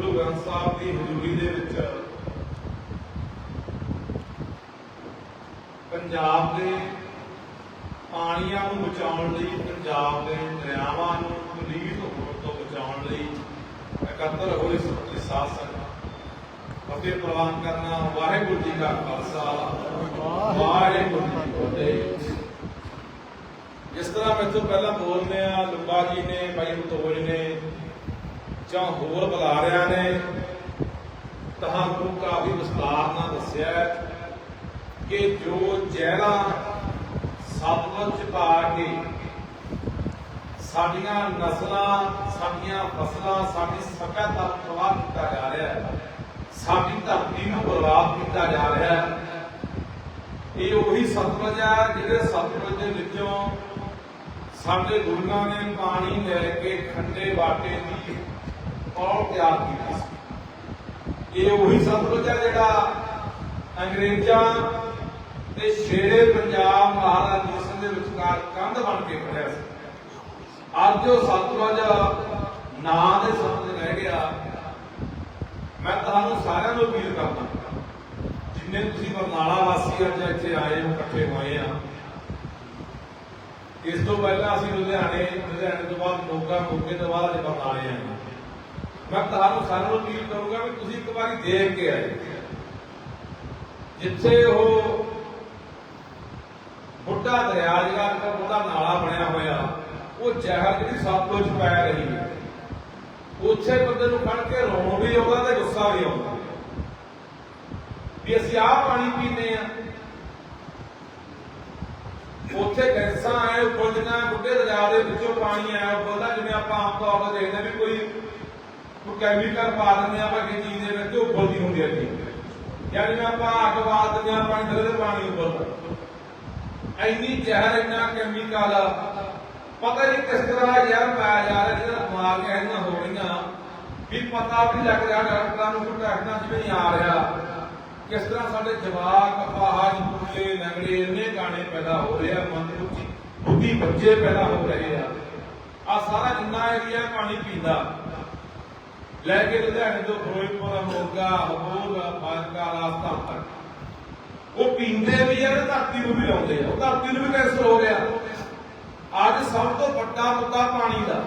ਗੁਰੂ ਗ੍ਰੰਥ ਸਾਹਿਬ ਦੀ ਹਜ਼ੂਰੀ ਦੇ ਵਿੱਚ ਪੰਜਾਬ ਦੇ ਪਾਣੀਆਂ ਨੂੰ ਬਚਾਉਣ ਲਈ, ਪੰਜਾਬ ਦੇ ਦਰਿਆਵਾਂ ਨੂੰ ਪਲੀਤ ਹੋਣ ਤੋਂ ਬਚਾਉਣ ਲਈ ਇਕੱਤਰ ਹੋਏ ਸਤਿ ਸਾਧ ਸੰਗਤ ਅਤੇ ਪ੍ਰਵਾਨ ਕਰਨਾ ਵਾਹਿਗੁਰੂ ਜੀ ਕਾ ਖਾਲਸਾ, ਵਾਹਿਗੁਰੂ ਜੀ ਕੀ ਫਤਿਹ। ਜਿਸ ਤਰ੍ਹਾਂ ਮੈਥੋਂ ਪਹਿਲਾਂ ਬੋਲਦੇ ਆ, ਲੰਬਾ ਜੀ ਨੇ ਭਾਈ ਮਤੋਜ ਨੇ ਜਾਂ ਹੋਰ ਬੁਲਾਰਿਆਂ ਨੇ ਤੁਹਾਨੂੰ ਕਾਫੀ ਵਿਸਤਾਰ ਨਾਲ ਦੱਸਿਆ ਕਿ ਜੋ ਜ਼ਹਿਰਾ ਸਤਲੁਜ ਪਾ ਕੇ ਸਾਡੀਆਂ ਨਸਲਾਂ, ਸਾਡੀਆਂ ਫਸਲਾਂ, ਸਾਡੀ ਸਭਿਅਤਾ ਨੂੰ ਤਬਾਹ ਕੀਤਾ ਜਾ ਰਿਹਾ ਹੈ, ਸਾਡੀ ਧਰਤੀ ਨੂੰ ਬਰਬਾਦ ਕੀਤਾ ਜਾ ਰਿਹਾ ਹੈ, ਇਹ ਉਹੀ ਸਤਲੁਜ ਹੈ ਜਿਹੜੇ ਸਤਲੁਜ ਦੇ ਵਿੱਚੋਂ ਸਾਡੇ ਗੁਰੂਆਂ ਨੇ ਪਾਣੀ ਲੈ ਕੇ ਖੰਡੇ ਬਾਟੇ ਦੀ ਪੌੜ ਤਿਆਰ ਕੀਤੀ ਸੀ। ਇਹ ਉਹੀ ਸਤਲੁਜ ਹੈ ਜਿਹੜਾ ਅੰਗਰੇਜ਼ਾਂ ਤੇ ਸ਼ੇਰੇ ਪੰਜਾਬ ਮਹਾਰਾਜ ਸਿੰਘ ਦੇ ਵਿਚਕਾਰ ਕੰਧ ਬਣ ਕੇ ਖੜਿਆ ਸੀ। ਅੱਜ ਉਹ ਸਤਲੁਜ ਨਾਂ ਦੇ ਸਤਲੁਜ ਰਹਿ ਗਿਆ। ਮੈਂ ਤੁਹਾਨੂੰ ਸਾਰਿਆਂ ਨੂੰ ਅਪੀਲ ਕਰਦਾ ਜਿੰਨੇ ਤੁਸੀਂ ਬਰਨਾਲਾ ਵਾਸੀ ਅੱਜ ਇੱਥੇ ਆਏ ਹੋ, ਇਕੱਠੇ ਹੋਏ ਆ, ਇਸ ਤੋਂ ਪਹਿਲਾਂ ਅਸੀਂ ਲੁਧਿਆਣੇ ਲੁਧਿਆਣੇ ਤੋਂ ਬਾਅਦ ਮੋਗਾ, ਮੋਗੇ ਤੋਂ ਬਾਅਦ ਅੱਜ ਬਰਨਾਲੇ ਆਏ ਮੈਂ ਤੁਹਾਨੂੰ ਸਾਰਿਆਂ ਨੂੰ ਅਪੀਲ ਕਰੂੰਗਾ ਵੀ ਤੁਸੀਂ ਇੱਕ ਵਾਰੀ ਦੇਖ ਕੇ ਆਏ ਜਿੱਥੇ ਉਹ ਬੁੱਢਾ ਦਰਿਆ ਜਿਹੜਾ ਇੱਕ ਨਾਲਾ ਬਣਿਆ ਹੋਇਆ, ਉਹ ਜ਼ਹਿਰ ਜਿਹੜੀ ਸਤਲੁਜ ਪੈ ਰਹੀ ਹੈ। ਉੱਥੇ ਬੰਦੇ ਨੂੰ ਖੜ ਕੇ ਰੋਣ ਵੀ ਆਉਂਦਾ ਤੇ ਗੁੱਸਾ ਵੀ ਆਉਂਦਾ। ਵੀ ਅਸੀਂ ਆਹ ਪਾਣੀ ਪੀਂਦੇ ਆ ਉੱਥੇ ਗੈਸਾਂ ਆਏ ਉਪਲਦੀਆਂ ਬੁੱਢੇ ਦਰਿਆ ਦੇ ਵਿੱਚੋਂ ਪਾਣੀ ਆਇਆ ਉਪਲਦਾ ਜਿਵੇਂ ਆਪਾਂ ਆਮ ਤੌਰ ਤੇ ਦੇਖਦੇ ਵੀ ਕੋਈ ਕੋਈ ਕੈਮੀਕਲ ਪਾ ਦਿੰਦੇ ਆਪਾਂ ਕਿਸੇ ਚੀਜ਼ ਦੇ ਵਿੱਚ, ਉਹ ਉਬਲਦੀ ਹੁੰਦੀ ਹੈ ਜੀ ਜਾਂ ਆਪਾਂ ਅੱਗ ਬਾਲ ਦਿੰਦੇ ਆ ਪਾਣੀ ਥੱਲੇ ਪਾਣੀ ਉਬਲਦਾ ਇੰਨੀ ਜ਼ਹਿਰ, ਇੰਨਾ ਕੈਮੀਕਲ, ਪਤਾ ਨਹੀਂ ਕਿਸ ਤਰ੍ਹਾਂ ਜ਼ਹਿਰ ਪਾਇਆ ਜਾ ਰਿਹਾ, ਜਿਹਦਾ ਬਿਮਾਰੀਆਂ ਇੰਨੀਆਂ ਹੋ ਰਹੀਆਂ। ਵੀ ਪਤਾ ਵੀ ਲੱਗ ਰਿਹਾ, ਡਾਕਟਰਾਂ ਨੂੰ ਕੋਈ ਟੈਸਟਾਂ ਨਹੀਂ ਆ ਰਿਹਾ। ਕਿਸ ਤਰ੍ਹਾਂ ਸਾਡੇ ਜਵਾਕ ਅਪਾਹਜ ਬੁੱਢੇ ਲੰਗੜੇ ਇੰਨੇ ਗਾਣੇ ਪੈਦਾ ਹੋ ਰਹੇ ਆ, ਮਨ ਵਿੱਚ ਬੁੱਢੀ ਬੱਚੇ ਪੈਦਾ ਹੋ ਰਹੇ ਆ। ਆ ਸਾਰਾ ਜਿੰਨਾ ਏਰੀਆ ਪਾਣੀ ਪੀਂਦਾ। ਲੈ ਕੇ ਲੁਧਿਆਣੇ ਤੋਂ ਫਿਰੋਜ਼ਪੁਰ, ਮੋਗਾ ਹਬੂਰ ਫਾਜ਼ਿਲਕਾ ਰਾਸਤਾ ਤੱਕ। ਉਹ ਪੀਂਦੇ ਵੀ ਆ ਧਰਤੀ ਨੂੰ ਵੀ ਲਾਉਂਦੇ ਆ। ਉਹ ਧਰਤੀ ਨੂੰ ਵੀ ਕੈਂਸਰ ਹੋ ਗਿਆ? ਅੱਜ ਸਭ ਤੋਂ ਵੱਡਾ ਮੁੱਦਾ ਪਾਣੀ ਦਾ।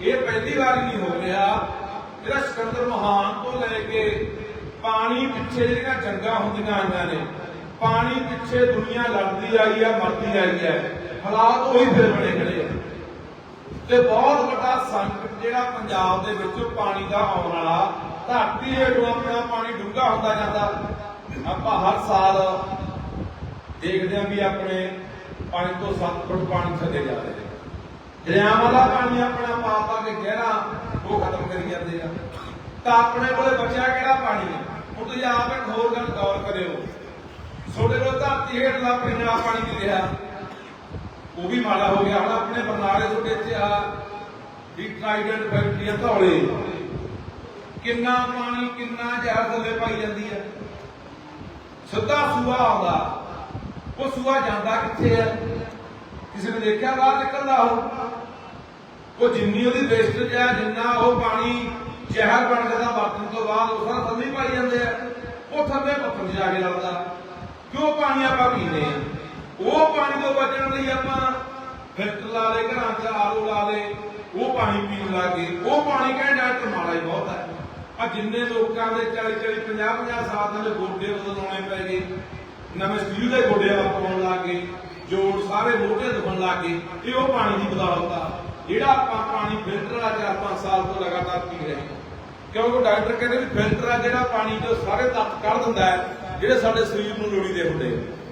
ਇਹ ਪਹਿਲੀ ਵਾਰ ਨਹੀਂ ਹੋ ਰਿਹਾ। ਜਿਹੜਾ ਸਿਕੰਦਰ ਮਹਾਨ ਤੋਂ ਲੈ ਕੇ ਪਾਣੀ ਪਿੱਛੇ ਜਿਹੜੀਆਂ ਜੰਗਾਂ ਹੁੰਦੀਆਂ ਆਈਆਂ ਨੇ, ਪਾਣੀ ਪਿੱਛੇ ਦੁਨੀਆ ਲੜਦੀ ਆਈ ਆ, ਮਰਦੀ ਆਈ ਹੈ ਹਾਲਾਤ ਉਹੀ ਫਿਰ ਬਣੇ ਖੜੇ ਤੇ ਬਹੁਤ ਵੱਡਾ ਸੰਕਟ ਜਿਹੜਾ ਪੰਜਾਬ ਦੇ ਵਿੱਚ ਪਾਣੀ ਦਾ ਆਉਣ ਵਾਲਾ, ਧਰਤੀ ਹੇਠੋਂ ਆਪਣਾ ਪਾਣੀ ਡੂੰਘਾ ਹੁੰਦਾ ਜਾਂਦਾ। ਆਪਾਂ ਹਰ ਸਾਲ ਦੇਖਦੇ ਹਾਂ ਵੀ ਆਪਣੇ 5 ਤੋਂ 7 ਫੁੱਟ ਪਾਣੀ ਥੱਲੇ ਜਾ ਰਿਹਾ ਦਰਿਆਵਾਂ ਦਾ ਪਾਣੀ ਆਪਣਾ ਪਾ ਪਾ ਕੇ ਗਹਿਰਾ, ਉਹ ਖਤਮ ਕਰੀ ਜਾਂਦੇ ਆ। ਤਾਂ ਆਪਣੇ ਕੋਲੇ ਬਚਿਆ ਕਿਹੜਾ ਪਾਣੀ ਹੈ ਹੁਣ ਤੁਸੀਂ ਆਪ ਇੱਕ ਹੋਰ ਗੱਲ ਗੌਰ ਕਰਿਓ। ਤੁਹਾਡੇ ਕੋਲ ਧਰਤੀ ਹੇਠ ਦਾ ਪਾਣੀ ਨਹੀਂ ਰਿਹਾ। ਉਹ ਵੀ ਮਾੜਾ ਹੋ ਗਿਆ ਹੁਣ ਆਪਣੇ ਬਰਨਾਲੇ ਤੁਹਾਡੇ ਇੱਥੇ ਆ ਵੀ ਟ੍ਰਾਈਡੈਂਟ ਫੈਕਟਰੀਆਂ ਧੌਲੇ। ਕਿੰਨਾ ਪਾਣੀ, ਕਿੰਨਾ ਜ਼ਹਿਰ ਥੱਲੇ ਪਾਈ ਜਾਂਦੀ ਹੈ ਸਿੱਧਾ ਸੂਆ ਆਉਂਦਾ। ਉਹ ਸੂਆ ਜਾਂਦਾ ਕਿੱਥੇ ਹੈ ਕਿਸੇ ਨੇ ਦੇਖਿਆ ਬਾਹਰ ਨਿਕਲਦਾ ਉਹ? ਉਹ ਜਿੰਨੀ ਉਹਦੀ ਵੇਸਟੇਜ ਹੈ ਜਿੰਨਾ ਉਹ ਪਾਣੀ ਜ਼ਹਿਰ ਬਣ ਜਾਂਦਾ ਵਰਤਣ ਤੋਂ ਬਾਅਦ ਉਹ ਸਾਰਾ ਥੱਲੇ ਪਾਈ ਜਾਂਦੇ ਆ। ਉਹ ਥੱਲੇ ਪੱਥਰ 'ਚ ਜਾ ਕੇ ਲੱਗਦਾ। ਕਿਉਂ ਪਾਣੀ ਆਪਾਂ ਪੀਂਦੇ ਆ? ਉਹ ਪਾਣੀ ਤੋਂ ਬਚਣ ਲਈ ਆਪਾਂ ਫਿਲਟਰ ਲਾ ਲੇ ਘਰਾਂ 'ਚ ਆਰੋ ਲਾ ਲੇ ਉਹ ਪਾਣੀ ਪੀਣ ਲੱਗੇ। ਉਹ ਪਾਣੀ ਕਹਿੰਦੇ ਡਾਕਟਰ ਮਾੜਾ ਹੀ ਬਹੁਤ ਹੈ ਆ ਜਿੰਨੇ ਲੋਕਾਂ ਦੇ 40 40 50 50 ਸਾਲ ਦੇ ਗੋਡੇ ਬਦਲਾਉਣੇ ਪੈ ਗਏ। ਨਵੇਂ ਸਟੀਲ ਦੇ ਗੋਡੇ ਪਾਉਣ ਲੱਗੇ, ਜੋੜ ਸਾਰੇ ਮੋਢੇ ਦੁਖਣ ਲੱਗੇ। ਇਹ ਉਹ ਪਾਣੀ ਦੀ ਬਦੌਲਤ ਆ। ਜਿਹੜਾ ਆਪਾਂ ਪਾਣੀ ਫਿਲਟਰ ਆ, ਚਾਰ ਪੰਜ ਸਾਲ ਤੋਂ ਲਗਾਤਾਰ ਪੀ ਰਹੇ ਹਾਂ। ਕਿਉਂਕਿ ਡਾਕਟਰ ਕਹਿੰਦੇ ਵੀ ਫਿਲਟਰ ਆ ਜਿਹੜਾ ਪਾਣੀ ਚੋਂ ਸਾਰੇ ਤੱਤ ਕੱਢ ਦਿੰਦਾ ਹੈ, ਜਿਹੜੇ ਸਾਡੇ ਸਰੀਰ ਨੂੰ ਲੋੜੀਂਦੇ ਹੁੰਦੇ ਆ।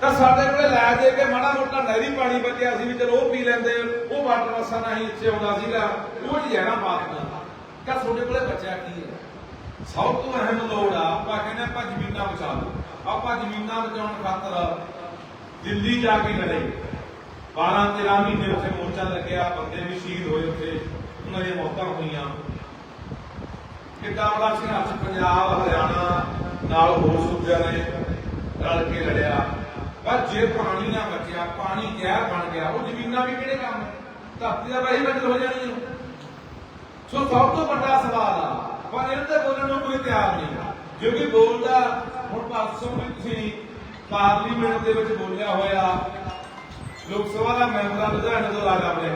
ਤਾਂ ਸਾਡੇ ਕੋਲੇ ਲੈ ਦੇ ਕੇ ਮਾੜਾ ਮੋਟਾ ਨਹਿਰੀ ਪਾਣੀ ਬਚਿਆ ਸੀ ਵੀ ਚਲੋ ਉਹ ਪੀ ਲੈਂਦੇ, ਉਹ ਵਾਟਰ ਵਸਾ ਨਹੀਂ ਇੱਥੇ ਆਉਂਦਾ ਸੀਗਾ, ਉਹ ਜਿਹੜਾ ਬਾਤ ਕਾ ਤੁਹਾਡੇ ਕੋਲੇ ਬਚਿਆ ਕੀ ਹੈ? ਸਭ ਤੋਂ ਅਹਿਮ ਲੋੜ ਆ, ਆਪਾਂ ਕਹਿੰਦੇ ਆਪਾਂ ਜ਼ਮੀਨਾਂ ਬਚਾ ਲਓ। ਆਪਾਂ ਜ਼ਮੀਨਾਂ ਬਚਾਉਣ ਖਾਤਰ ਦਿੱਲੀ ਜਾ ਕੇ ਲੜੇ। 12 13 ਮਹੀਨੇ ਉੱਥੇ ਮੋਰਚਾ ਲੱਗਿਆ, ਬੰਦੇ ਵੀ ਸ਼ਹੀਦ ਹੋਏ ਉੱਥੇ, ਉਹਨਾਂ ਦੀਆਂ ਮੌਤਾਂ ਹੋਈਆਂ। ਕਿੱਡਾ ਬੜਾ ਸੰਘਰਸ਼ ਪੰਜਾਬ, ਹਰਿਆਣਾ ਨਾਲ ਹੋਰ ਸੂਬਿਆਂ ਨੇ ਰਲ ਕੇ ਲੜਿਆ। ਪਰ ਜੇ ਪਾਣੀ ਨਾ ਬਚਿਆ, ਪਾਣੀ ਜ਼ਹਿਰ ਬਣ ਗਿਆ, ਉਹ ਜ਼ਮੀਨਾਂ ਵੀ ਕਿਹੜੇ ਕੰਮ ਹੈ ਧਰਤੀ ਦਾ ਵਹੀ ਬਦਲ ਹੋ ਜਾਣੀ ਹੈ। ਸੋ ਸਭ ਤੋਂ ਵੱਡਾ ਸਵਾਲ ਆ, ਪਰ ਇਹਨਾਂ ਤੇ ਬੋਲਣ ਨੂੰ ਕੋਈ ਤਿਆਰ ਨਹੀਂ ਜੋ ਕਿ ਬੋਲਦਾ, ਹੁਣ ਪਰਸੋਂ ਵੀ ਤੁਸੀਂ ਪਾਰਲੀਮੈਂਟ ਦੇ ਵਿੱਚ ਬੋਲਿਆ ਹੋਇਆ, ਲੋਕ ਸਭਾ ਦਾ ਮੈਂਬਰ ਲੁਧਿਆਣੇ ਤੋਂ ਰਾਜਾ ਬਣਿਆ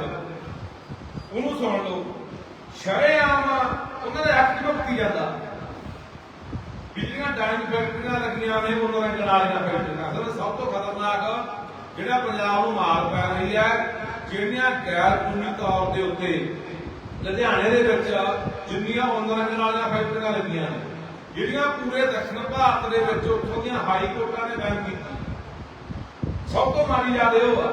ਉਹਨੂੰ ਸੁਣ ਲਓ। ਸ਼ਰੇਆਮ ਉਹਨਾਂ ਦੇ ਹੱਕ ਚ ਜਾਂਦਾ। ਬਿਜਲੀਆਂ ਡਾਈਨ ਫੈਕਟਰੀਆਂ ਲੱਗੀਆਂ ਨੇ ਉਹਨਾਂ ਦੇ ਕਨਾਲੀਆਂ ਫੈਕਟਰੀਆਂ। ਅਸਲ ਸਭ ਤੋਂ ਖਤਰਨਾਕ ਜਿਹੜਾ ਪੰਜਾਬ ਨੂੰ ਮਾਰ ਪੈ ਰਹੀ ਹੈ, ਜਿਹੜੀਆਂ ਗੈਰ ਕਾਨੂੰਨੀ ਤੌਰ ਦੇ ਉੱਤੇ ਲੁਧਿਆਣੇ ਦੇ ਵਿੱਚ ਜਿੰਨੀਆਂ ਉਹਨਾਂ ਕਨਾਲੀਆਂ ਫੈਕਟਰੀਆਂ ਲੱਗੀਆਂ ਨੇ, ਜਿਹੜੀਆਂ ਪੂਰੇ ਦੱਖਣ ਭਾਰਤ ਦੇ ਵਿੱਚ ਉੱਥੋਂ ਦੀਆਂ ਹਾਈ ਕੋਰਟਾਂ ਨੇ ਬੈਨ ਕੀਤੀ ਸਭ ਤੋਂ ਮਾੜੀ ਯਾਦ ਇਹ ਹੋਆ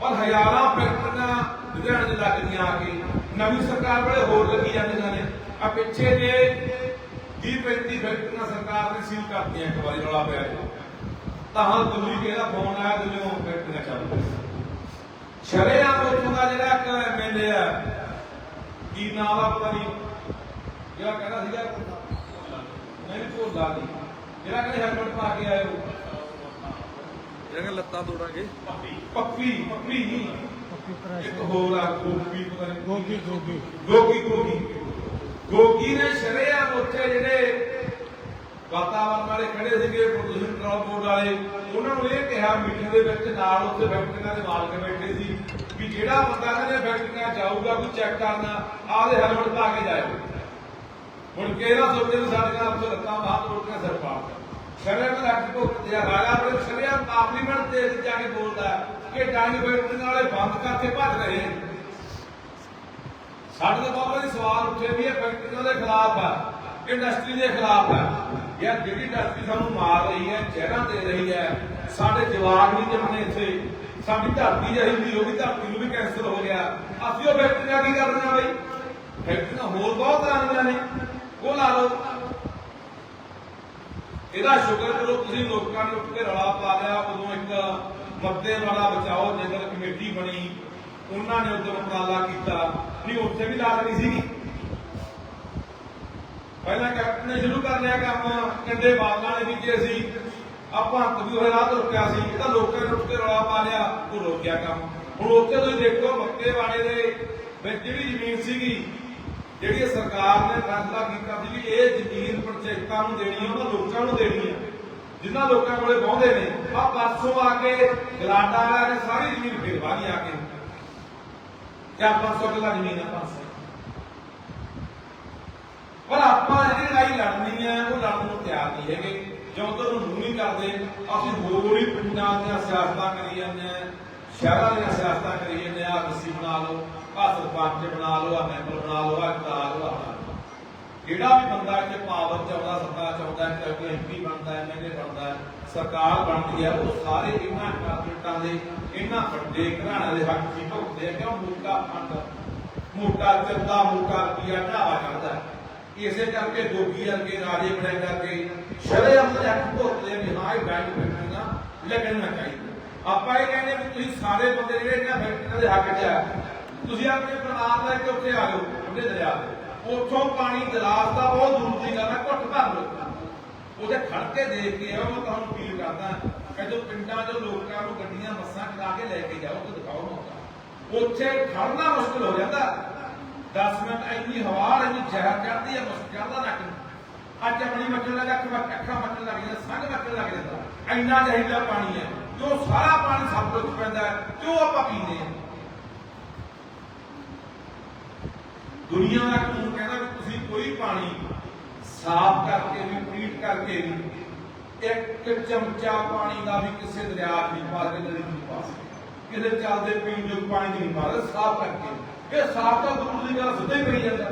ਪਰ ਹਜ਼ਾਰਾਂ ਫੈਕਟਰੀਆਂ ਲੁਧਿਆਣੇ ਦੇ ਲੱਗਦੀਆਂ ਆ ਕੇ ਨਵੀਂ ਸਰਕਾਰ ਵੇਲੇ ਹੋਰ ਲੱਗੀ ਜਾਂਦੀਆਂ ਨੇ। ਆ ਪਿੱਛੇ ਜੇ 20 35 ਫੈਕਟਰੀਆਂ ਸਰਕਾਰ ਨੇ ਸੀਲ ਕਰਤੀਆਂ ਇੱਕ ਵਾਰੀ ਰੌਲਾ ਪਿਆ ਜੀ। ਤਾਂ ਹਾਂ ਦਿੱਲੀ ਕਿਹਦਾ ਫੋਨ ਆਇਆ ਦਿੱਲੀੋਂ ਫੈਕਟਰੀਆਂ ਚੱਲ ਪਈਆਂ ਸ਼ਰੇਆਮ ਉੱਥੋਂ ਦਾ ਜਿਹੜਾ ਇੱਕ ਐਮਐਲਏ ਆ ਕੀ ਨਾਮ ਦਾ ਪਤਾ ਨਹੀਂ ਜਿਹੜਾ ਕਹਿੰਦਾ ਸੀਗਾ ਨਹੀਂ ਭੁੱਲਦਾ ਨਹੀਂ ਜਿਹੜਾ ਕਹਿੰਦੇ ਹੈਲਮਟ ਪਾ ਕੇ ਆਏ ਹੋ ਜਿਹੜੀਆਂ ਲੱਤਾਂ ਤੋੜਾਂਗੇ। ਪੱਪੀ ਪੱਪੀ ਨਹੀਂ। ਇੱਕ ਹੋਰ ਆ ਗੋਪੀ ਪਤਾ ਨਹੀਂ ਗੋਗੀ ਗੋਗੀ ਗੋਗੀ ਗੋਗੀ ਗੋਗੀ ਨੇ ਸ਼ਰੇਆਮ ਉੱਥੇ ਜਿਹੜੇ ਵਾਤਾਵਰਣ ਵਾਲੇ ਖੜੇ ਸੀਗੇ, ਪ੍ਰਦੂਸ਼ਣ ਕੰਟਰੋਲ ਬੋਰਡ ਵਾਲੇ, ਉਹਨਾਂ ਨੂੰ ਇਹ ਕਿਹਾ, ਮੀਟਿੰਗ ਦੇ ਵਿੱਚ ਨਾਲ ਉੱਥੇ ਫੈਕਟਰੀਆਂ ਦੇ ਮਾਲਕ ਬੈਠੇ ਸੀ ਵੀ ਜਿਹੜਾ ਬੰਦਾ ਕਹਿੰਦੇ ਫੈਕਟਰੀਆਂ ਜਾਊਗਾ, ਕੋਈ ਚੈੱਕ ਕਰਨਾ ਆਦੇ ਹੈਲਮਟ ਪਾ ਕੇ ਜਾਇਓ ਹੁਣ ਕਿਹੜਾ ਸੋਚੇ ਵੀ ਸਾਡੀਆਂ ਅਫਸਰ ਲੱਤਾਂ ਬਾਹਰ ਤੋੜ ਕੇ ਸਿਰ ਸ਼ਰੇਆਮ ਲੱਗ ਕੋ ਤੇ ਰਾਜਾ ਆਪਣੇ ਸ਼ਰੇਆਮ ਪਾਰਲੀਮੈਂਟ ਦੇ ਵਿੱਚ ਜਾ ਕੇ ਬੋਲਦਾ ਕਿ ਡਾਂਗ ਫੈਕਟਰੀਆਂ ਵਾਲੇ ਬੰਦ ਕਰਕੇ ਭੱਜ ਰਹੇ ਨੇ। ਸਾਡੇ ਤੋਂ ਬਾਬਾ ਜੀ ਸਵਾਲ ਉੱਠੇ ਵੀ ਇਹ ਫੈਕਟਰੀਆਂ ਦੇ ਖਿਲਾਫ ਆ ਇੰਡਸਟਰੀ ਦੇ ਖਿਲਾਫ ਆ। ਯਾਰ ਜਿਹੜੀ ਇੰਡਸਟਰੀ ਸਾਨੂੰ ਮਾਰ ਰਹੀ ਹੈ, ਜ਼ਹਿਰਾਂ ਦੇ ਰਹੀ ਹੈ, ਸਾਡੇ ਜਵਾਕ ਨਹੀਂ ਜੰਮਣੇ ਇੱਥੇ। ਸਾਡੀ ਧਰਤੀ ਜਿਹੀ ਵੀ ਹੋ ਗਈ ਧਰਤੀ ਨੂੰ ਵੀ ਕੈਂਸਰ ਹੋ ਗਿਆ। ਅਸੀਂ ਉਹ ਫੈਕਟਰੀਆਂ ਕੀ ਕਰਨੀਆਂ ਬਈ? ਫੈਕਟਰੀਆਂ ਹੋਰ ਬਹੁਤ ਤਰ੍ਹਾਂ ਦੀਆਂ ਨੇ। ਉਹ ਲਾ ਲਓ। ਇਹਦਾ ਸ਼ੁਕਰ ਕਰੋ, ਤੁਸੀਂ ਲੋਕਾਂ ਨੇ ਉੱਠ ਕੇ ਰੌਲਾ ਪਾ ਲਿਆ। ਉਦੋਂ ਇੱਕ ਮੱਦੇ ਵਾਲਾ ਬਚਾਓ, ਜੇਕਰ ਕਮੇਟੀ ਬਣੀ ਉਹਨਾਂ ਨੇ ਉਦੋਂ ਉਪਰਾਲਾ ਕੀਤਾ। ਨਹੀਂ, ਉੱਥੇ ਵੀ ਲਾਜ਼ਮੀ ਸੀਗੀ। ਪਹਿਲਾਂ ਕੈਪਟਨ ਨੇ ਸ਼ੁਰੂ ਕਰ ਲਿਆ ਕੰਮ ਕੰਡੇ ਬਾਲਾਂ ਨੇ ਬੀਜੇ ਸੀ ਆਪਾਂ ਵੀ ਉਹ ਰਾਹ ਤੋਂ ਰੁਕਿਆ ਸੀ, ਇਹ ਤਾਂ ਲੋਕਾਂ ਨੇ ਉੱਠ ਰੌਲਾ ਪਾ ਲਿਆ, ਉਹ ਰੋਕਿਆ ਕੰਮ। ਹੁਣ ਉੱਥੇ ਤੁਸੀਂ ਦੇਖੋ ਮੱਤੇ ਵਾਲੇ ਦੇ ਵਿੱਚ ਜਿਹੜੀ ਜ਼ਮੀਨ ਸੀਗੀ, ਜਿਹੜੀ ਸਰਕਾਰ ਨੇ ਫੈਸਲਾ ਕੀਤਾ ਸੀ ਵੀ ਇਹ ਜ਼ਮੀਨ ਪੰਚਾਇਤਾਂ ਨੂੰ ਦੇਣੀ ਹੈ ਉਹਨਾਂ ਲੋਕਾਂ ਨੂੰ ਦੇਣੀ ਹੈ ਜਿਨ੍ਹਾਂ ਲੋਕਾਂ ਕੋਲੇ ਪਹੁੰਚਦੇ ਨੇ ਆ ਪਰਸੋਂ ਆ ਕੇ ਗਲਾਡਾ ਵਾਲਿਆਂ ਨੇ ਸਾਰੀ ਜ਼ਮੀਨ ਫੇਰ ਵਾਹੀ ਆ ਕੇ। ਕਿਆ 500 ਕਿੱਲਾ ਜ਼ਮੀਨ ਹੈ 500 ਪਰ ਆਪਾਂ ਜਿਹੜੀ ਲੜਾਈ ਲੜਨੀ ਹੈ, ਉਹ ਲੜਨ ਨੂੰ ਤਿਆਰ ਨਹੀਂ ਹੈਗੇ। ਜਦੋਂ ਤੋਂ ਨੂੰ ਨਹੀਂ ਕਰਦੇ, ਅਸੀਂ ਹੋਰ ਹੀ ਪਿੰਡਾਂ ਦੀਆਂ ਸਿਆਸਤਾਂ ਕਰੀ ਜਾਂਦੇ ਆ ਸ਼ਹਿਰਾਂ ਦੀਆਂ ਸਿਆਸਤਾਂ ਕਰੀ ਜਾਂਦੇ ਆ ਤੁਸੀਂ ਬਣਾ ਲਓ ਆ ਸਰਪੰਚ ਬਣਾ ਲਓ ਆ ਮੈਂਬਰ ਬਣਾ ਲਓ ਆ ਬਣਾ ਲਓ ਆ ਜਿਹੜਾ ਵੀ ਬੰਦਾ ਇੱਥੇ ਪਾਵਰ ਚ ਆਉਂਦਾ ਸੱਤਾ ਚ ਆਉਂਦਾ ਹੈ ਕੋਈ ਐਮਪੀ ਬਣਦਾ ਹੈ ਐਮਐਲਏ ਬਣਦਾ ਹੈ ਸਰਕਾਰ ਬਣਦੀ ਹੈ, ਉਹ ਸਾਰੇ ਇਹਨਾਂ ਕਾਰਪੋਰੇਟਾਂ ਦੇ, ਇਹਨਾਂ ਵੱਡੇ ਘਰਾਣਿਆਂ ਦੇ ਹੱਕ ਹੀ ਭੁਗਤਦੇ ਆ ਕਿਉਂ ਮੋਟਾ ਫੰਡ ਮੋਟਾ ਚੱਲਦਾ ਮੋਟਾ ਰੁਪਿਆ ਢਾਵਾ ਕਰਦਾ ਇਸੇ ਕਰਕੇ ਗੋਗੀ ਵਰਗੇ ਰਾਜੇ ਬਣੇ ਕਰਕੇ ਸ਼ਰੇਆਮ ਦੇ ਹੱਕ ਭੁਗਤਦੇ ਵੀ ਹਾਂ, ਇਹ ਬੈਂਕ ਫੈਕਟਰੀਆਂ ਲੱਗਣਾ ਚਾਹੀਦਾ। ਆਪਾਂ ਇਹ ਕਹਿੰਦੇ ਵੀ ਤੁਸੀਂ ਸਾਰੇ ਬੰਦੇ ਜਿਹੜੇ ਇਹਨਾਂ ਫੈਕਟਰੀਆਂ ਦੇ ਹੱਕ 'ਚ ਆ, ਤੁਸੀਂ ਆਪਣੇ ਪਰਿਵਾਰ ਲੈ ਕੇ ਉੱਥੇ ਆ ਜਾਓ ਉਹਦੇ ਦਰਿਆ ਤੇ ਉੱਥੋਂ ਪਾਣੀ ਗਲਾਸ ਦਾ ਬਹੁਤ ਦੂਰ ਦੀ ਗੱਲ ਹੈ, ਘੁੱਟ ਭਰ ਲਓ ਉਹਦੇ ਖੜ ਕੇ ਦੇਖ ਕੇ ਆਓ, ਮੈਂ ਤੁਹਾਨੂੰ ਅਪੀਲ ਕਰਦਾ ਕਿ ਜੋ ਪਿੰਡਾਂ 'ਚੋਂ ਲੋਕਾਂ ਨੂੰ ਗੱਡੀਆਂ, ਬੱਸਾਂ ਕਰਾ ਕੇ ਲੈ ਕੇ ਜਾਓ ਤੇ ਦਿਖਾਓ ਮੌਕਾ। ਉੱਥੇ ਖੜਨਾ ਮੁਸ਼ਕਲ ਹੋ ਜਾਂਦਾ। 10 ਮਿੰਟ ਇੰਨੀ ਹਵਾ, ਇੰਨੀ ਜ਼ਹਿਰ ਚੜਦੀ ਹੈ ਮੁਸ਼ਕਲ ਚੜਦਾ ਨੱਕ ਨੂੰ। ਅੱਜ ਆਪਣੀ ਮੱਛਰ ਲੱਗਾ ਅੱਖਾਂ ਅੱਖਾਂ ਲੱਗ ਜਾਂਦਾ ਸੰਗ ਮੱਛਰ ਲੱਗ ਜਾਂਦਾ। ਇੰਨਾ ਜ਼ਹਿਰੀਲਾ ਪਾਣੀ ਹੈ, ਜੋ ਸਾਰਾ ਪਾਣੀ ਸਭ ਵਿੱਚ ਪੈਂਦਾ ਹੈ, ਜੋ ਆਪਾਂ ਪੀਂਦੇ ਹਾਂ। ਦੁਨੀਆ ਦਾ ਕਾਨੂੰਨ ਕਹਿੰਦਾ ਵੀ ਤੁਸੀਂ ਕੋਈ ਪਾਣੀ ਸਾਫ਼ ਕਰਕੇ ਵੀ ਟ੍ਰੀਟ ਕਰਕੇ ਵੀ ਇੱਕ ਚਮਚਾ ਪਾਣੀ ਦਾ ਵੀ ਕਿਸੇ ਦਰਿਆ 'ਚ ਨਹੀਂ ਪਾ ਸਕਦੇ, ਨਦੀ 'ਚ ਨਹੀਂ ਪਾ ਸਕਦੇ। ਕਿਸੇ ਚੱਲਦੇ ਪੀਣ ਯੋਗ ਪਾਣੀ 'ਚ ਨਹੀਂ ਪਾ ਸਕਦੇ, ਸਾਫ਼ ਕਰਕੇ। ਇਹ ਸਾਫ਼ ਤਾਂ ਦੂਰ ਦੀ ਗੱਲ ਸਿੱਧਾ ਹੀ ਕਰੀ ਜਾਂਦਾ।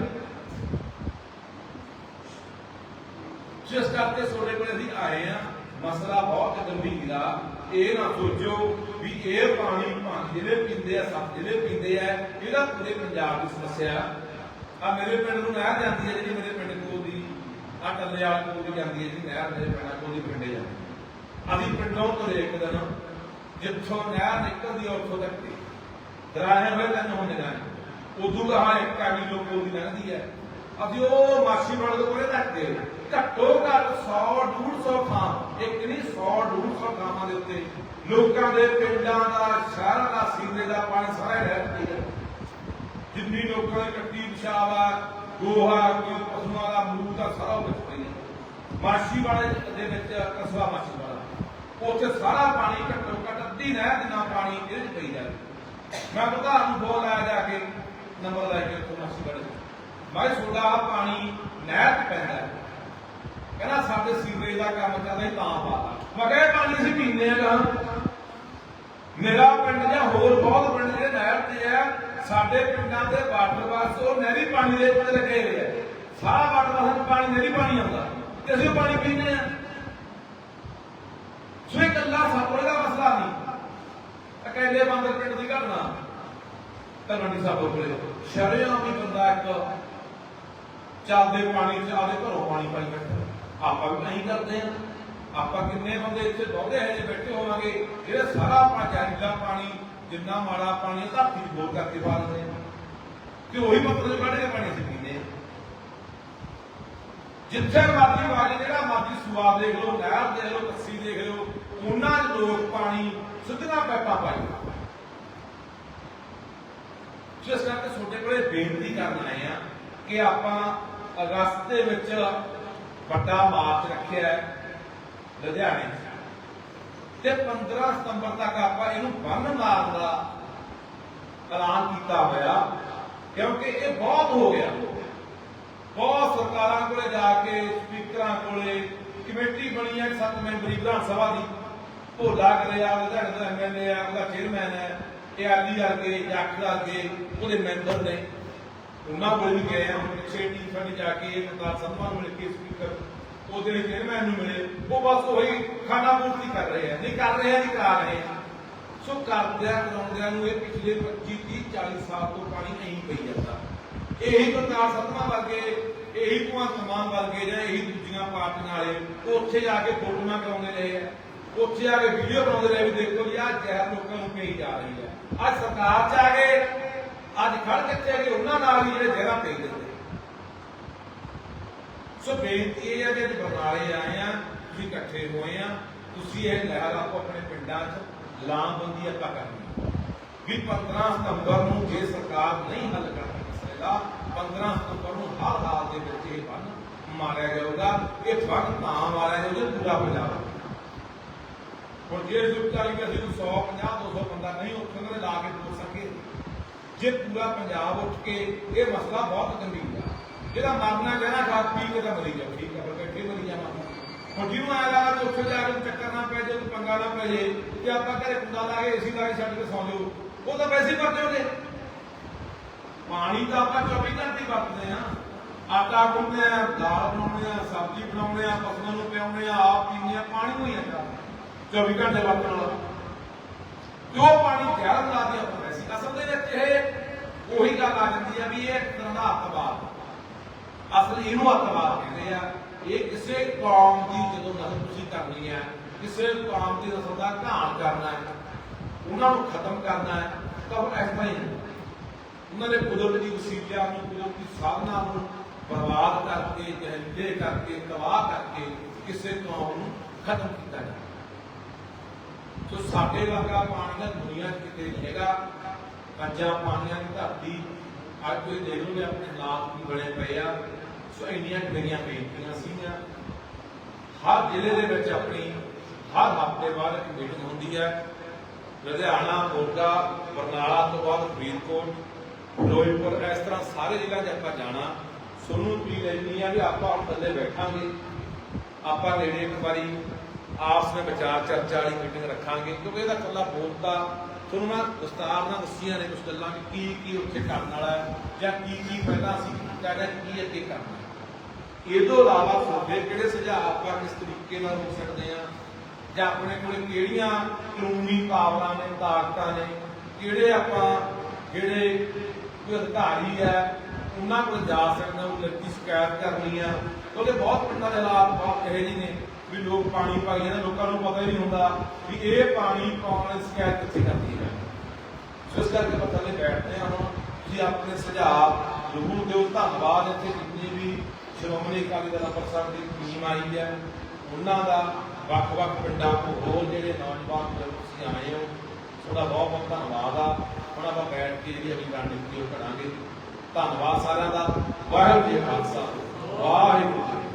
ਜਿਸ ਕਰਕੇ ਸੋਡੇ ਕੋਲ ਅਸੀਂ ਆਏ ਆ ਮਸਲਾ ਬਹੁਤ ਗੰਭੀਰ ਆ। ਇਹ ਨਾ ਸੋਚੋ ਵੀ ਇਹ ਪਾਣੀ ਭਾਵੇਂ ਜਿਹੜੇ ਪੀਂਦੇ ਆ ਸਭ ਜਿਹੜੇ ਪੀਂਦੇ ਆ, ਇਹਦਾ ਪੂਰੇ ਪੰਜਾਬ ਦੀ ਸਮੱਸਿਆ ਆ ਮੇਰੇ ਪਿੰਡ ਨੂੰ ਨਹਿਰ ਜਾਂਦੀ ਹੈ ਜਿਹੜੀ ਮੇਰੇ ਪਿੰਡ ਕੋਲ ਦੀ, ਆ ਟੱਲੇ ਵਾਲੇ ਕੋਲ ਦੀ ਜਾਂਦੀ ਹੈ ਜੀ, ਨਹਿਰ ਮੇਰੇ ਪਿੰਡ ਕੋਲ ਦੀ ਪਿੰਡੇ ਜਾਂਦੀ ਅਸੀਂ ਪਿੰਡੋਂ ਤੁਰੇ ਇੱਕ ਦਿਨ, ਜਿੱਥੋਂ ਨਹਿਰ ਨਿਕਲਦੀ ਉੱਥੋਂ ਤੱਕ ਦੀ। ਦਰਾਹੇ ਹੋਏ ਤਿੰਨ ਹੁੰਦੀਆਂ ਨੇ। ਉਦੋਂ ਕਹਾ ਇੱਕ ਕਾਲੀ ਲੋਕ ਦੀ ਲੰਘਦੀ ਹੈ। ਅਸੀਂ ਉਹ ਮਾਛੀ ਵਾਲੇ ਦੇ ਕੋਲੇ ਤੱਕ ਘੱਟੋ ਘੱਟ 100 150 ਥਾਂ, ਇੱਕ ਨਹੀਂ 100 150 ਥਾਵਾਂ ਦੇ ਉੱਤੇ ਲੋਕਾਂ ਦੇ ਪਿੰਡਾਂ ਦਾ, ਸ਼ਹਿਰਾਂ ਦਾ ਸੀਵਰੇਜ ਦਾ ਪਾਣੀ ਸਾਰਾ ਰਹਿ ਚੁੱਕਿਆ ਜਿੰਨੀ ਲੋਕਾਂ ਦੀ ਕੱਟੀ ਪਿਸ਼ਾਬ ਆ ਗੋਹਾ, ਕੋਈ ਪਸ਼ੂਆਂ ਦਾ ਮੂਤ ਦਾ ਸਾਰਾ ਉਹ ਵਿੱਚ ਪਈ ਮਾਛੀ ਵਾਲੇ ਦੇ ਵਿੱਚ ਕਸਬਾ ਮਾਛੀ ਵਾਲਾ। ਉੱਥੇ ਸਾਰਾ ਪਾਣੀ ਘੱਟੋ ਘੱਟ ਅੱਧੀ ਨਹਿਰ ਜਿੰਨਾ ਪਾਣੀ ਇਹਦੇ ਚ ਪਈ ਜਾਂਦਾ ਮੈਂ ਪ੍ਰਧਾਨ ਨੂੰ ਬੋਲ ਆਇਆ ਜਾ ਕੇ, ਨੰਬਰ ਲੈ ਕੇ ਉੱਥੋਂ ਮਾਛੀ ਵਾਲੇ ਮੈਂ ਤੁਹਾਡਾ ਪਾਣੀ ਨਹਿਰ ਚ ਪੈਂਦਾ ਕਹਿੰਦਾ, ਸਾਡੇ ਸੀਵਰੇਜ ਦਾ ਕੰਮ ਚੱਲਦਾ ਤਾਂ ਪਾਤਾ ਮੈਂ ਕਿਹਾ ਪਾਣੀ ਅਸੀਂ ਪੀਂਦੇ ਆ ਗਾਂ ਮੇਰਾ ਪਿੰਡ ਜਾਂ ਹੋਰ ਬਹੁਤ ਪਿੰਡ ਜਿਹੜੇ ਨਹਿਰ ਤੇ ਆ ਸਾਡੇ ਪਿੰਡਾਂ ਦੇ ਵਾਟਰ ਬਾਕਸ ਉਹ ਨਹਿਰੀ ਪਾਣੀ ਦੇ ਉੱਤੇ ਲੱਗੇ ਹੋਏ ਆ। ਸਾਰਾ ਵਾਟਰ ਬਾਕਸ ਪਾਣੀ, ਨਹਿਰੀ ਪਾਣੀ ਆਉਂਦਾ। ਤੇ ਅਸੀਂ ਪਾਣੀ ਪੀਂਦੇ ਆ। ਸੋ ਇਹ ਗੱਲਾਂ ਸਾਪੋਰੇ ਦਾ ਮਸਲਾ ਨਹੀਂ। ਅਕੇਲੇ ਬੰਦਰ ਪਿੰਡ ਦੀ ਘਟਨਾ। ਤਲਵੰਡੀ ਸਾਬੋ ਕੋਲੇ ਸ਼ਰਿਆਂ ਵੀ ਬੰਦਾ ਇੱਕ ਚੱਲਦੇ ਪਾਣੀ ਚ ਆਦੇ ਘਰੋਂ ਪਾਣੀ ਪਾਈ ਬੈਠਾ। ਆਪਾਂ ਵੀ ਨਹੀਂ ਕਰਦੇ ਆ। ਆਪਾਂ ਕਿੰਨੇ ਬੰਦੇ ਇੱਥੇ ਬਹੁਤੇ ਹੈ ਜੇ ਬੈਠੇ ਹੋਵਾਂਗੇ। ਜਿਹੜਾ ਸਾਰਾ ਪਾਣੀ ਪਾਣੀ ਜਿੰਨਾ ਮਾੜਾ ਪਾਣੀ ਹੈ, ਧਰਤੀ ਚ ਬੋਰ ਕਰਕੇ ਪਾ ਦਿੰਦੇ ਆ ਉਹੀ ਪੱਤਰ ਚ ਕੱਢ ਕੇ ਪਾਣੀ ਅਸੀਂ ਪੀਂਦੇ ਜਿੱਥੇ ਮਰਜ਼ੀ ਵਾਲੀ ਜਿਹੜਾ ਮਰਜ਼ੀ ਸਵਾਦ ਦੇਖ ਲਓ ਨਹਿਰ ਦੇਖ ਲਓ ਕੱਸੀ ਦੇਖ ਲਓ ਉਹਨਾਂ ਚ ਲੋਕ ਪਾਣੀ ਸਿੱਧੀਆਂ ਪੈਪਾਂ ਪਾਈ ਜਿਸ ਕਰਕੇ ਤੁਹਾਡੇ ਕੋਲੇ ਬੇਨਤੀ ਕਰਨ ਆਏ ਆ ਕਿ ਆਪਾਂ ਅਗਸਤ ਦੇ ਵਿੱਚ ਵੱਡਾ ਮਾਰਚ ਰੱਖਿਆ ਲੁਧਿਆਣੇ ਤੇ 15 ਸਤੰਬਰ ਤੱਕ ਆਪਾਂ ਇਹਨੂੰ ਬੰਨ ਮਾਰਨ ਦਾ ਐਲਾਨ ਕੀਤਾ ਹੋਇਆ, ਕਿਉਂਕਿ ਇਹ ਬਹੁਤ ਹੋ ਗਿਆ। ਬਹੁਤ ਸਰਕਾਰਾਂ ਕੋਲੇ ਜਾ ਕੇ, ਸਪੀਕਰਾਂ ਕੋਲੇ, ਕਮੇਟੀ ਬਣੀ ਹੈ ਸੱਤ ਮੈਂਬਰੀ ਵਿਧਾਨ ਸਭਾ ਦੀ। ਭੋਲਾ ਕਰਿਆ ਲੁਧਿਆਣੇ ਐਮਐਲਏ ਆ, ਉਹਦਾ ਚੇਅਰਮੈਨ ਹੈ ਇਹ ਆਲੀ ਵਰਗੇ ਜੱਟ ਵਰਗੇ ਉਹਦੇ ਮੈਂਬਰ ਨੇ। ਉਹਨਾਂ ਕੋਲ ਵੀ ਗਏ ਆ ਪਿੱਛੇ ਟੀ ਜਾ ਕੇ ਮਤਾਰ ਸਨਮਾਨ ਮਿਲ ਕੇ ਸਪੀਕਰ ਉਹਦੇ ਲਈ ਚੇਅਰਮੈਨ ਨੂੰ ਮਿਲੇ, ਉਹ ਬਸ ਉਹੀ ਖਾਣਾ ਪੂਰਤੀ ਕਰ ਰਹੇ ਆ। ਨਹੀਂ ਕਰ ਰਹੇ ਆ, ਨਹੀਂ ਕਰਾ ਰਹੇ। ਆ ਸੋ ਕਰਦਿਆਂ ਕਰਾਉਂਦਿਆਂ ਨੂੰ ਇਹ ਪਿਛਲੇ 25 30 40 ਸਾਲ ਤੋਂ ਪਾਣੀ ਨਹੀਂ ਪਈ ਜਾਂਦਾ। ਇਹੀ ਬੰਦਾਰ ਸਤਮਾ ਵਰਗੇ, ਇਹੀ ਭਗਵੰਤ ਮਾਨ ਵਰਗੇ ਜਾਂ ਇਹੀ ਦੂਜੀਆਂ ਪਾਰਟੀਆਂ ਵਾਲੇ, ਉਹ ਉੱਥੇ ਜਾ ਕੇ ਫੋਟੋਆਂ ਕਰਾਉਂਦੇ ਰਹੇ ਆ। ਉੱਥੇ ਜਾ ਕੇ ਵੀਡੀਓ ਬਣਾਉਂਦੇ ਰਹੇ ਵੀ ਦੇਖੋ ਜੀ ਆਹ ਜ਼ਹਿਰ ਲੋਕਾਂ ਨੂੰ ਪਈ ਜਾ ਰਹੀ ਹੈ ਅੱਜ ਸਰਕਾਰ ਚ ਆ ਗਏ, ਅੱਜ ਖੜ ਕਿੱਥੇ ਗਏ ਉਹਨਾਂ ਨਾਲ ਵੀ ਜਿਹੜੇ ਜ਼ਹਿਰਾਂ ਪਈ ਦਿੰਦੇ ਸੋ ਬੇਨਤੀ ਇਹ ਹੈ ਕਿ ਬਰਨਾਲੇ ਆਏ ਆ, ਤੁਸੀਂ ਇਕੱਠੇ ਹੋਏ ਆ, ਤੁਸੀਂ ਇਹ ਲਹਿਰ ਆਪੋ ਆਪਣੇ ਪਿੰਡਾਂ 'ਚ ਲਾਮਬੰਦੀ ਆਪਾਂ ਕਰਨੀ ਵੀ 15 ਸਤੰਬਰ ਨੂੰ ਜੇ ਸਰਕਾਰ ਨਹੀਂ ਹੱਲ ਕਰਦੀ ਮਸਲੇ ਦਾ 15 ਸਤੰਬਰ ਨੂੰ ਹਰ ਹਾਲ ਦੇ ਵਿੱਚ ਇਹ ਬੰਨ ਮਾਰਿਆ ਜਾਊਗਾ, ਇਹ ਬੰਨ ਤਾਂ ਮਾਰਿਆ ਜਾਊਗਾ ਪੂਰਾ ਪੰਜਾਬ ਹੁਣ ਜੇ ਸੁਪਚਾਰੀ ਕਿ ਅਸੀਂ 150 200 ਬੰਦਾ ਨਹੀਂ ਉੱਠਣ ਉਹਨਾਂ ਲਾ ਕੇ ਤੋੜ ਸਕੇ ਜੇ ਪੂਰਾ ਪੰਜਾਬ ਉੱਠ ਕੇ ਇਹ ਮਸਲਾ ਬਹੁਤ ਗੰਭੀਰ ਜਿਹੜਾ ਮਰਨਾ ਕਹਿਣਾ ਖਾ ਪੀ ਕੇ ਤਾਂ ਮਰੀ ਜਾ ਠੀਕ ਆ ਪਰ ਬੈਠੇ ਮਰੀ ਜਾਵਾਂ ਹੁਣ ਜਿਹਨੂੰ ਆਇਆ ਲਾ ਕਿ ਉੱਥੇ ਜਾ ਕੇ ਚੱਕਰ ਨਾ ਪੈ ਜਾਏ ਪੰਗਾ ਨਾ ਪੈ ਜਾਏ ਤੇ ਆਪਾਂ ਘਰੇ ਕੁੰਡਾ ਲਾ ਕੇ ਏਸੀ ਲਾ ਕੇ ਛੱਡ ਕੇ ਸੌਂ ਜਾਓ, ਉਹ ਤਾਂ ਵੈਸੇ ਹੀ ਮਰ ਪਾਣੀ ਤਾਂ ਆਪਾਂ 24 ਘੰਟੇ ਵਰਤਦੇ ਆ ਆਟਾ ਗੁੰਨਦੇ ਆ ਦਾਲ ਬਣਾਉਂਦੇ ਆ ਸਬਜ਼ੀ ਬਣਾਉਂਦੇ ਆ ਪਸ਼ੂਆਂ ਨੂੰ ਪਿਆਉਂਦੇ ਆ ਆਪ ਪੀਂਦੇ ਆ ਪਾਣੀ ਨੂੰ ਹੀ ਆਂਦਾ 24 ਘੰਟੇ ਵਰਤਣ ਵਾਲਾ। ਜੋ ਪਾਣੀ ਜ਼ਹਿਰ ਲਾ ਦਿਆ ਆਪਾਂ ਵੈਸੇ ਅਸਲ ਦੇ ਵਿੱਚ ਇਹ ਉਹੀ ਗੱਲ ਆ ਜਾਂਦੀ ਆ ਵੀ ਇਹ ਇੱਕ ਤਰ੍ਹਾਂ ਦਾ ਅੱਤਵਾਦ। ਅਸਲ ਇਹਨੂੰ ਅੱਤਵਾਦ ਕਹਿੰਦੇ ਆ, ਇਹ ਕਿਸੇ ਕੌਮ ਦੀ ਜਦੋਂ ਨਸਲ ਤੁਸੀਂ ਕਰਨੀ ਹੈ ਕਿਸੇ ਕੌਮ ਦੀ ਨਸਲ ਦਾ ਘਾਣ ਕਰਨਾ ਹੈ, ਉਹਨਾਂ ਨੂੰ ਖਤਮ ਕਰਨਾ ਹੈ, ਤਾਂ ਉਹ ਇਸ ਹੀ ਉਹਨਾਂ ਨੇ ਕੁਦਰਤ ਵਸੀਲਿਆਂ ਨੂੰ, ਕੁਦਰਤ ਸਾਧਨਾ ਨੂੰ ਬਰਬਾਦ ਕਰਕੇ ਜਹਿਲੇ ਕਰਕੇ, ਤਬਾਹ ਕਰਕੇ ਕਿਸੇ ਕੌਮ ਨੂੰ ਖਤਮ ਕੀਤਾ ਜਾਂਦਾ ਸੋ ਸਾਡੇ ਵਰਗਾ ਪਾਣੀ ਦਾ ਦੁਨੀਆ ਕਿਤੇ ਨਹੀਂ ਹੈਗਾ। ਪੰਜਾਂ ਪਾਣੀਆਂ ਦੀ ਧਰਤੀ ਅੱਜ ਕੋਈ ਦੇਖ ਲਓ ਆਪਣੇ ਹਾਲਾਤ ਕੀ ਬਣੇ ਪਏ ਆ। ਸੋ ਇੰਨੀਆਂ ਮੇਰੀਆਂ ਬੇਨਤੀਆਂ ਸੀਗੀਆਂ? ਹਰ ਜ਼ਿਲ੍ਹੇ ਦੇ ਵਿੱਚ ਆਪਣੀ, ਹਰ ਹਫ਼ਤੇ ਬਾਅਦ ਇੱਕ ਮੀਟਿੰਗ ਹੁੰਦੀ ਹੈ। ਲੁਧਿਆਣਾ, ਮੋਗਾ, ਬਰਨਾਲਾ ਤੋਂ ਬਾਅਦ ਫਰੀਦਕੋਟ, ਫਿਰੋਜ਼ਪੁਰ, ਇਸ ਤਰ੍ਹਾਂ ਸਾਰੇ ਜ਼ਿਲ੍ਹਿਆਂ 'ਚ ਆਪਾਂ ਜਾਣਾ। ਸੋਨੂੰ ਪੀ ਲੈਣੀ ਆ ਵੀ ਆਪਾਂ ਹੁਣ ਥੱਲੇ ਬੈਠਾਂਗੇ? ਆਪਾਂ ਨੇੜੇ ਇੱਕ ਵਾਰੀ ਆਪਸ ਵਿੱਚ ਵਿਚਾਰ ਚਰਚਾ ਵਾਲੀ ਮੀਟਿੰਗ ਰੱਖਾਂਗੇ, ਕਿਉਂਕਿ ਇਹਦਾ ਇਕੱਲਾ ਬੋਲਦਾ ਤੁਹਾਨੂੰ ਮੈਂ ਵਿਸਤਾਰ ਨਾਲ ਦੱਸੀਆਂ ਨੇ ਕੁਝ ਗੱਲਾਂ ਕਿ ਕੀ ਕੀ ਉੱਥੇ ਕਰਨ ਵਾਲਾ ਹੈ ਜਾਂ ਕੀ ਕੀ ਪਹਿਲਾਂ ਅਸੀਂ ਕੀਤਾ ਗਿਆ ਕੀ ਅੱਗੇ ਕਰਨਾ ਇਹ ਤੋਂ ਇਲਾਵਾ ਤੁਹਾਡੇ ਕਿਹੜੇ ਸੁਝਾਅ ਆਪਾਂ ਕਿਸ ਤਰੀਕੇ ਨਾਲ ਹੋ ਸਕਦੇ ਆ ਜਾਂ ਆਪਣੇ ਕੋਲ ਕਿਹੜੀਆਂ ਕਾਨੂੰਨੀ ਪਾਵਰਾਂ ਨੇ, ਤਾਕਤਾਂ ਨੇ? ਕਿਹੜੇ ਆਪਾਂ ਜਿਹੜੇ ਕੋਈ ਅਧਿਕਾਰੀ ਆ ਉਹਨਾਂ ਕੋਲ ਜਾ ਸਕਦੇ ਹਾਂ ਲੱਗੀ ਸ਼ਿਕਾਇਤ ਕਰਨੀ ਆ? ਕਿਉਂਕਿ ਬਹੁਤ ਪਿੰਡਾਂ ਦੇ ਹਾਲਾਤ ਬਹੁਤ ਇਹੋ ਜਿਹੇ ਨੇ ਵੀ ਲੋਕ ਪਾਣੀ ਪਾਈ ਜਾਂਦੇ, ਲੋਕਾਂ ਨੂੰ ਪਤਾ ਹੀ ਨਹੀਂ ਹੁੰਦਾ ਵੀ ਇਹ ਪਾਣੀ ਕੌਣ ਨੇ ਸ਼ਿਕਾਇਤ ਕਿੱਥੇ ਕਰਦੀ ਹੈ। ਸੋ ਇਸ ਕਰਕੇ ਆਪਾਂ ਥੱਲੇ ਬੈਠਦੇ ਹਾਂ ਤੁਸੀਂ ਆਪਣੇ ਸੁਝਾਅ ਜ਼ਰੂਰ ਦਿਓ। ਧੰਨਵਾਦ ਇੱਥੇ ਜਿੰਨੇ ਵੀ ਸ਼੍ਰੋਮਣੀ ਅਕਾਲੀ ਦਲ ਅੰਮ੍ਰਿਤਸਰ ਦੀ ਟੀਮ ਆਈ ਹੈ। ਉਹਨਾਂ ਦਾ ਵੱਖ-ਵੱਖ ਪਿੰਡਾਂ ਤੋਂ ਹੋਰ ਜਿਹੜੇ ਨੌਜਵਾਨ ਤੁਸੀਂ ਆਏ ਹੋ, ਤੁਹਾਡਾ ਬਹੁਤ ਬਹੁਤ ਧੰਨਵਾਦ ਆ। ਹੁਣ ਆਪਾਂ ਬੈਠ ਕੇ ਜਿਹੜੀ ਅਗਲੀ ਰਣਨੀਤੀ ਉਹ ਕਰਾਂਗੇ। ਧੰਨਵਾਦ ਸਾਰਿਆਂ ਦਾ। ਵਾਹਿਗੁਰੂ ਜੀ ਖਾਲਸਾ। ਵਾਹਿਗੁਰੂ ਜੀ